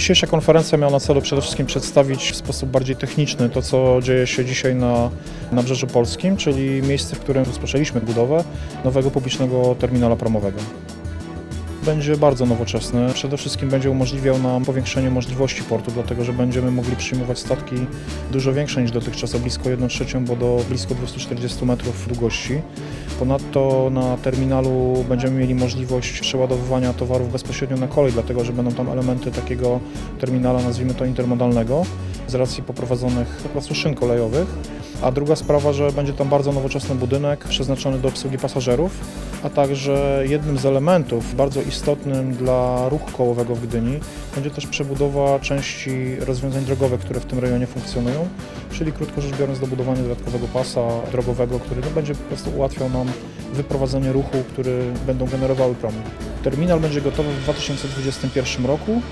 Dzisiejsza konferencja miała na celu przede wszystkim przedstawić w sposób bardziej techniczny to, co dzieje się dzisiaj na Nabrzeżu Polskim, czyli miejsce, w którym rozpoczęliśmy budowę nowego publicznego terminala promowego. Będzie bardzo nowoczesny. Przede wszystkim będzie umożliwiał nam powiększenie możliwości portu, dlatego że będziemy mogli przyjmować statki dużo większe niż dotychczas, o blisko 1 trzecią, bo do blisko 240 metrów długości. Ponadto na terminalu będziemy mieli możliwość przeładowywania towarów bezpośrednio na kolej, dlatego że będą tam elementy takiego terminala, nazwijmy to intermodalnego, z racji poprowadzonych po prostu szyn kolejowych. A druga sprawa, że będzie tam bardzo nowoczesny budynek przeznaczony do obsługi pasażerów, a także jednym z elementów bardzo istotnym dla ruchu kołowego w Gdyni będzie też przebudowa części rozwiązań drogowych, które w tym rejonie funkcjonują, czyli krótko rzecz biorąc dobudowanie dodatkowego pasa drogowego, który no, będzie po prostu ułatwiał nam wyprowadzenie ruchu, który będą generowały promy. Terminal będzie gotowy w 2021 roku